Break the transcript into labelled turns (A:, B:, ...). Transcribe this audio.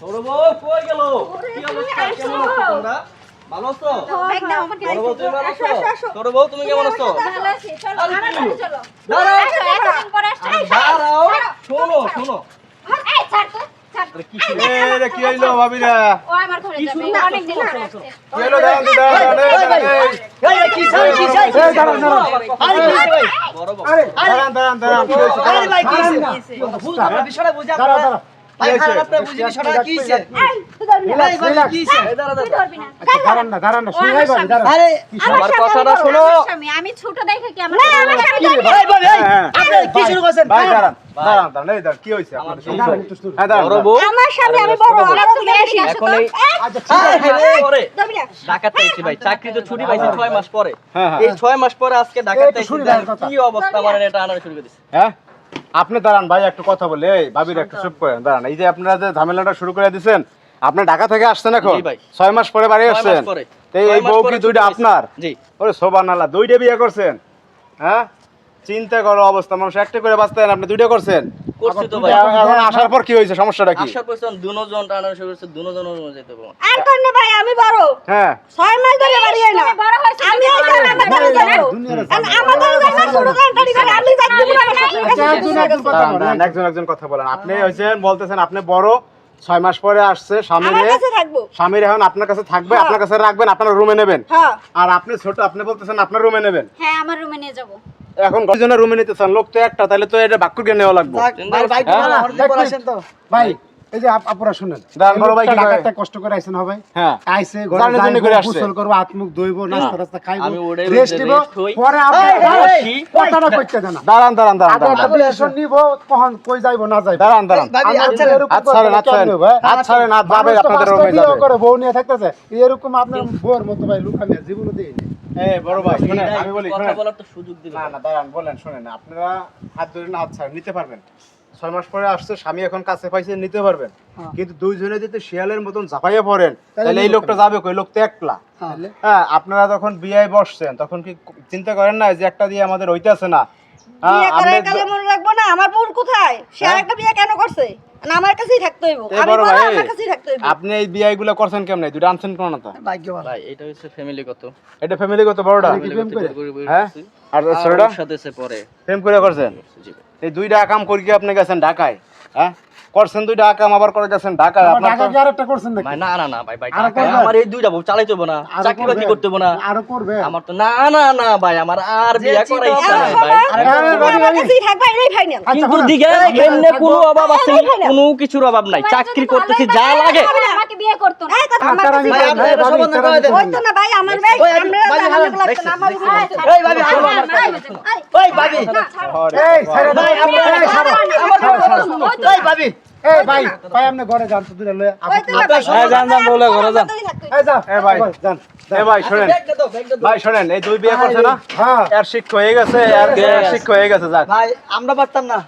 A: কই গেল? কি অবস্থা? কেমন আছো তোমরা? ভালো আছো?
B: ব্যাগ দাও আমাকে
A: বড় বউ তুমি কেমন আছো? দাঁড়াও। শোনো কি
C: কি হইল ভাবিরা?
B: ও
A: কি
B: যাবে অনেক দিন
C: হইল
D: কি চাই কি চাই। আরে কি চাই
A: বড়
C: কি?
D: আরে ভাই কি হইছে বিষয়টা বুঝি
C: দাঁড়াও, দাঁড়াও।
B: আমি
A: শোনো।
B: আমার স্বামী, আমি ছোট দেখে কি
C: হ্যাঁ। হ্যাঁ,
A: এই,
C: আচ্ছা,
A: ছুটি পাইছি ছয় মাস পরে।
C: হ্যাঁ, হ্যাঁ।
A: এই ছয় মাস পরে আজকে ঢাকাতে
C: এই তো
A: এসেছি
C: শুনি
A: দেখেন
C: ভাই কথা।
A: কি অবস্থা মানে এটা আনার শুরু করে দিছে।
C: হ্যাঁ? আপনি দাঁড়ান ভাই একটু কথা বলে। এই ভাবির একটু চুপ করেন দাঁড়ান। এই যে আপনারা যে ঝামেলাটা শুরু করে দিয়েছেন আপনি ঢাকা থেকে আসছেন এখন?
A: ভাই।
C: ছয় মাস পরে বাড়ি আসছেন। এই বউ কি দুইটা আপনার?
A: জি।
C: ওরে সোবান আল্লাহ দুইটা বিয়ে করছেন? হ্যাঁ? চিন্তা করো অবস্থা মানুষ একটা করে বাঁচতেন আপনি দুইটা করছেন?
A: করছি তো
C: আবার
A: ভাই।
C: এখন আসার পর কি হয়েছে সমস্যাটা কি?
A: আসার পর দুজন টানার শুরু করছে দুজন যেতে পারব
B: আর কোন না ভাই আমি বড়।
C: হ্যাঁ।
B: মাস ধরে বাড়ি না। এই আমার
C: একজন একজন কথা বলেন, আপনি হয়েছেন বলতেছেন আপনি বড় ছয় মাস পরে আসছে স্বামীর স্বামীর এখন আপনার কাছে থাকবে
B: হ্যাঁ।
C: আপনার কাছে রাখবেন আপনার রুমে নেবেন।
B: হ্যাঁ।
C: আর আপনি ছোট আপনি বলতেছেন আপনার রুমে নেবেন।
B: হ্যাঁ আমার রুমে নিয়ে যাব।
C: এখন কয়জনের রুমে নিতে চান? লোক তো একটা তাহলে তো এটা বাক্য জ্ঞান নেওয়া লাগবে।
D: ভাই ভাই
C: হ্যাঁ?
D: না
E: এই যে শুনেন।
C: বড় ভাই কি
E: কষ্ট করে আইছেন হবে
C: হ্যাঁ।
E: আইছে ঘরে
C: করে আসছে।
E: গোসল করব হাত মুখ ধুইবো নাস্তা টাস্তা খাইবো রেস্ট নিব পরে আপনি কইতে দেন
C: দাঁড়ান দাঁড়ান দাঁড়ান দাঁড়ান।
E: ডিসিশন নিব কখন কই যাইবো না যাইবো?
C: দাঁড়ান দাঁড়ান।
D: আচ্ছা?
C: হাত ছাড়েন হাত যাবে আপনাদের রুমে যাবে
E: করে বউ নিয়ে থাকতেছে। এরকম আপনার বউর মতো ভাই লুকানি জীবনে দিই
C: এই বড় ভাই শুনেন আমি বলি
A: কথা বলার তো সুযোগ দিবে
C: না না দাঁড়ান বলেন শুনেন। আপনারা হাত ধরে না হাত নিতে পারবেন। ছয় মাস পরে আসছে স্বামী এখন কাছে পাইছে নিতে পারবেন। কিন্তু দুইজনে যদি শিয়ালের মতন ঝাঁপাইয়া পড়েন তাহলে এই লোকটা যাবে কই? লোক তো একলা হ্যাঁ আপনারা যখন বিয়ে বসছেন তখন কি চিন্তা করেন না যে একটা দিয়ে আমাদের হইতেছে না? হ্যাঁ,
B: বিয়ে
C: আপনি
B: করার কালে মনে রাখব না আমার বোন কোথায়? সে
C: হ্যাঁ?
B: আরেকটা বিয়ে কেন করছে? না আমার কাছেই থাকতে হইব। আমি
C: বড়
B: বড় আমার কাছেই থাকতে হইব।
C: আপনি এই বিয়েগুলো করছেন কেমন? দুটো আনছেন কোন না তো?
D: ভাগ্য ভালো
A: ভাই এটা হচ্ছে ফ্যামিলিগত
C: এটা ফ্যামিলিগত বড়টা?
A: ফ্যামিলিগত
E: করে?
A: করে করে
C: হ্যাঁ? আর
A: আর
C: ছোটটা
A: সাথে সে পরে
C: প্রেম করে করছেন? এই দুইটা কাম করি কি আপনি গেছেন ঢাকায় হ্যাঁ? করছেন দুইটা কাম আবার করে গেছেন
E: ঢাকা
C: আপনার
E: ঢাকা কি আরেকটা করছেন নাকি?
A: না না না ভাই ভাই
E: আরও
A: আমার এই দুইটা বউ চালাইতে হব না চাকরি বাকরি? করতে না।
E: আরও করবে
A: আমার তো না না না ভাই আমার আর বিয়া করাই নাই ভাই।
E: আচ্ছা,
A: কিন্তু
E: শোনেন।
A: দিকে এমনি কোনো অভাব আছে। কোনো কিছুর অভাব নাই। চাকরি করতেছি যা লাগে।
E: এই।
D: ভাই, আমরা-
E: এই, ছাড়ো।
D: ওই ভাবি
E: এই, ভাই, ভাই, আপনি ঘরে যান তো দুইটা লয়ে।
C: হ্যাঁ, যান, যান, বলে ঘরে যান।
E: এই, যাও।
C: এ ভাই।
E: যান।
C: এ ভাই শোনেন। ভাই শোনেন এই দুই বিয়ে করছে না
E: হ্যাঁ
C: এর শিক্ষা হয়ে গেছে আর এর শিক্ষা হয়ে গেছে যাক
D: ভাই আমরা পারতাম না